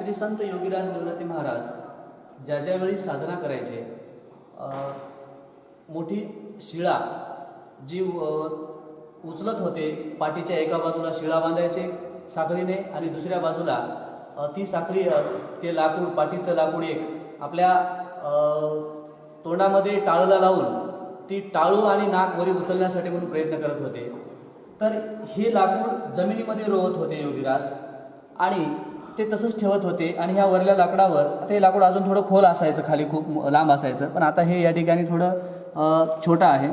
श्री संत योगीराज निवृत्ती महाराज ज्या ज्यावेळी साधना करायचे मोठी शिळा जी उचलत होते पाठीच्या एका बाजूला शिळा बांधायचे साखळीने आणि दुसऱ्या बाजूला ती साखळी ते लाकूड पाठीचं लाकूड एक आपल्या तोंडामध्ये टाळूला लावून ती टाळू आणि नाक वरी उचलण्यासाठी म्हणून प्रयत्न करत होते. तर हे लाकूड जमिनीमध्ये रोवत होते योगीराज आणि ते तसंच ठेवत होते आणि ह्या वरल्या लाकडावर ते लाकूड अजून थोडं खोल असायचं खाली खूप लांब असायचं. पण आता हे या ठिकाणी थोडं छोटं आहे.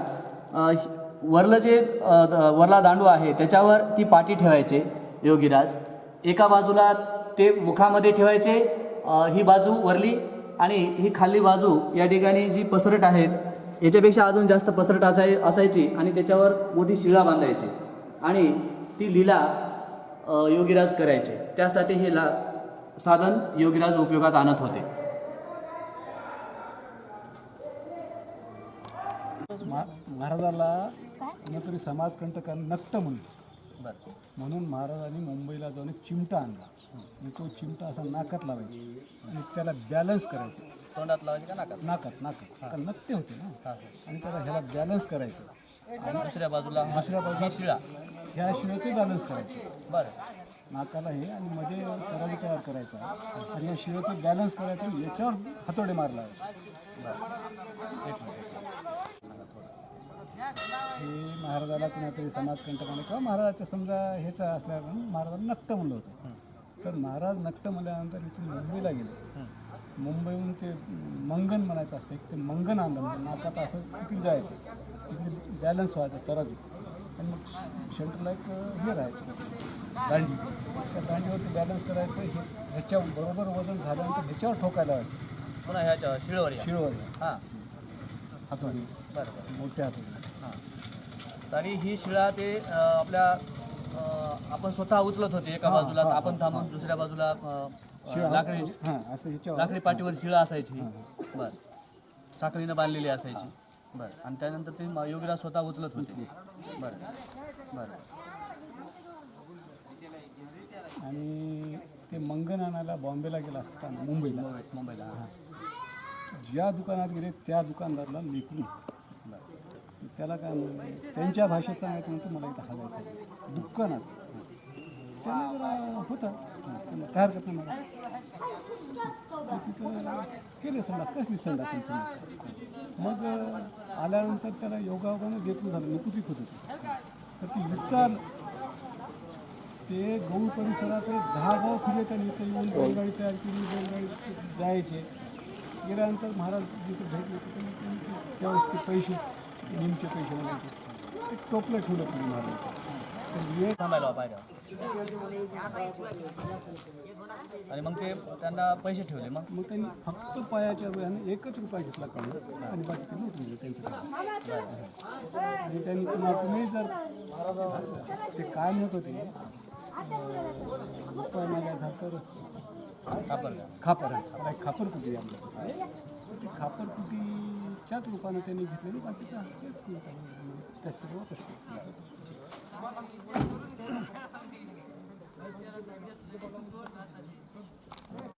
वरलं जे द- वरला दांडू आहे त्याच्यावर ती पाटी ठेवायचे योगीराज. एका बाजूला ते मुखामध्ये ठेवायचे ही बाजू वरली आणि ही खाली बाजू या ठिकाणी जी पसरट आहेत याच्यापेक्षा अजून जास्त पसरट असाय असायची आणि त्याच्यावर मोठी शिळा बांधायची. आणि ती लीला योगीराज करायचे. त्यासाठी हे ला साधन योगीराज उपयोगात आणत होते. महाराजाला कोणीतरी समाजकंटकांना नक्ट म्हणलं. बरं म्हणून महाराजांनी मुंबईला जाऊन एक चिमटा आणला. आणि तो चिमटा असा नाकात लावायचा. आणि त्याला बॅलन्स करायचं. तोंडात लावायचे का नाकात? नाकात नाकात. त्याला नक्ते होते ना. आणि त्याला ह्याला बॅलन्स करायचं. आणि दुसऱ्या बाजूला दुसऱ्या बाजूला ही शिळा. ह्या शिवेचे बॅलन्स करायचं. बरं. नाकाला हे आणि मध्ये तराजू तयार करायचा. आणि या शिवेचं बॅलन्स करायचं याच्यावर हातोडे मारला. हे महाराजाला कुणातरी समाजकंटकाने किंवा महाराजाच्या समजा ह्याचा असल्यानं महाराजांना नक्ट म्हणलं होतं. तर महाराज नक्ट म्हणल्यानंतर इथून मुंबईला गेले. मुंबईहून ते मंगन म्हणायचं असतं. एक ते मंगन आणलं म्हणजे नाकात असं तिकडे जायचं? तिकडे बॅलन्स व्हायचा तराजू आणि मग शेल्टरला एक हे राहायचं. दांडी. त्या दांडीवरती बॅलन्स करायचं हे ह्याच्या बरोबर वजन झाल्यानंतर ह्याच्यावर ठोकायला व्हायचं पुन्हा ह्याच्या शिळवर या शिळवर हां. हातोडी. बरं बरं मोठ्या हातोडी. हां. तरी ही शिळा ते अ, आपल्या अ, आपण स्वतः उचलत होते एका हां, बाजूला हां, आपण थांबून दुसऱ्या बाजूला अ, अ, शिळा लाकडी हां असं ह्याच्यावर. लाकडी पाठीवर शिळा असायची. बर. साखळीनं बांधलेली असायची. बर. आणि त्यानंतर ते म- योगीराज स्वतः उचलत होते. बरं. बरं. आणि ते मंगन आणायला बॉम्बेला गेला असताना मुंबईला. मुंबईला हां. ज्या दुकानात गेले त्या दुकानदारला लेकरून त्याला काय म्हणलं त्यांच्या भाषेत सांगायचं म्हणतो मला इथं हलायचं दुकानात. त्याला होता. त्याला काय हरकत नाही मला तिथं केले संडास कसली संडास? मग आल्यानंतर त्याला योगायोगानं लेकरून झालं निकुतीक होत होती. तर ती विकार ते गहू परिसरात दहा गाव फिरले त्यांनी इथे येऊन बैलगाडी तयार केली बैलगाडी जायचे. गेल्यानंतर महाराज जिथे भेटले होते त्यांनी त्यांनी ते त्यावेळेस ते पैसे निमचे पैसे म्हणायचे ते टोपलं ठेवलं तुम्ही महाराज. आणि मग ते त्यांना पैसे ठेवले मग? मग त्यांनी फक्त पायाच्या वेळाने एकच रुपया घेतला काढून आणि बाकी ते लुटून आणि त्यांनी पुन्हा तुम्ही जर ते काय म्हणत होते? खापर रुपया मागायचा तर खापर आहे आपला एक. खापरकुटी आहे रूपाने त्यांनी घेतलेली बाकीचा त्याच वापस